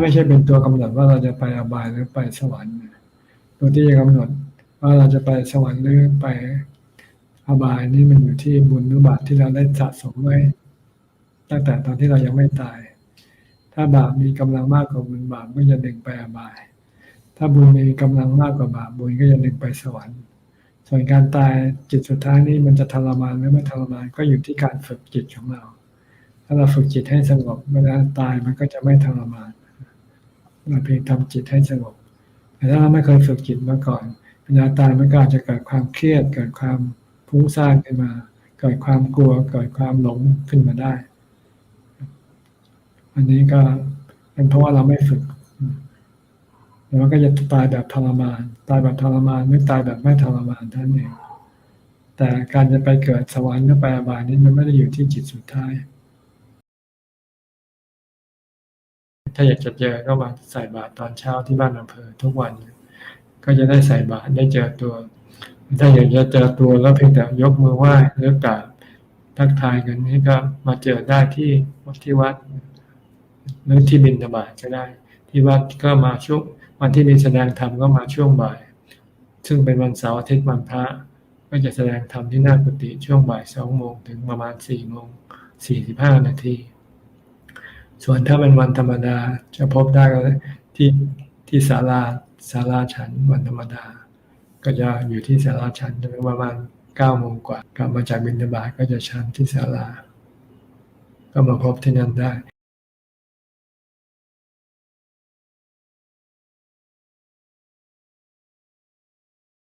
ไม่ใช่เป็นตัวกำหนดว่าเราจะไปอบายหรือไปสวรรค์ ตัวที่จะกำหนดว่าเราจะไปสวรรค์หรือไปอบายนี่มันอยู่ที่บุญหรือบาปที่เราได้สะสมไว้ ตั้งแต่ตอนที่เรายังไม่ตาย ถ้าบาปมีกำลังมากกว่าบุญบาปก็จะดึงไปอบาย ถ้าบุญมีกำลังมากกว่าบาปบุญก็จะดึงไปสวรรค์ ส่วนการตายจิตสุดท้ายนี่มันจะทรมานหรือไม่ทรมานก็อยู่ที่การฝึกจิตของเรา ถ้าเราฝึกจิตให้สงบเวลาตายมันก็จะไม่ทรมาน เราเพียงทำจิตให้สงบ แต่ถ้าเราไม่เคยฝึกจิตมาก่อนเวลาตายมันก็อาจจะเกิดความเครียด เกิดความฟุ้งซ่านขึ้นมา เกิดความกลัว เกิดความหลงขึ้นมาได้ อันนี้ก็เป็นเพราะว่าเราไม่ฝึกแล้วก็จะตายแบบทรมาน ตายแบบทรมานไม่ตายแบบไม่ทรมานท่านั้นเองแต่การจะไปเกิดสวรรค์หรือไปอบายนี้มันไม่ได้อยู่ที่จิตสุดท้าย ถ้าอยากจะเจอก็มาใส่บาตรตอนเช้าที่บ้านอำเภอทุกวัน ก็จะได้ใส่บาตรได้เจอตัว ถ้าอยากจะเจอตัวแล้วเพียงแต่ยกมือไหว้หรือกราบทักทายกันนี้ก็มาเจอได้ที่ที่วัดหรือที่บิณฑบาตก็ได้ ที่วัดก็มาช่วงวันที่มีแสดงธรรมก็มาช่วงบ่าย ซึ่งเป็นวันเสาร์อาทิตย์วันพระก็จะแสดงธรรมที่หน้ากุฏิช่วงบ่ายสองโมงถึงประมาณสี่โมงสี่สิบห้านาที ส่วนถ้าเป็นวันธรรมดาจะพบได้ก็ที่ที่ศาลาศาลาฉันวันธรรมดา ก็จะอยู่ที่ศาลาฉันประมาณเก้าโมงกว่ากลับมาจากบินทบาทก็จะฉันที่ศาลา ก็มาพบที่นั่นได้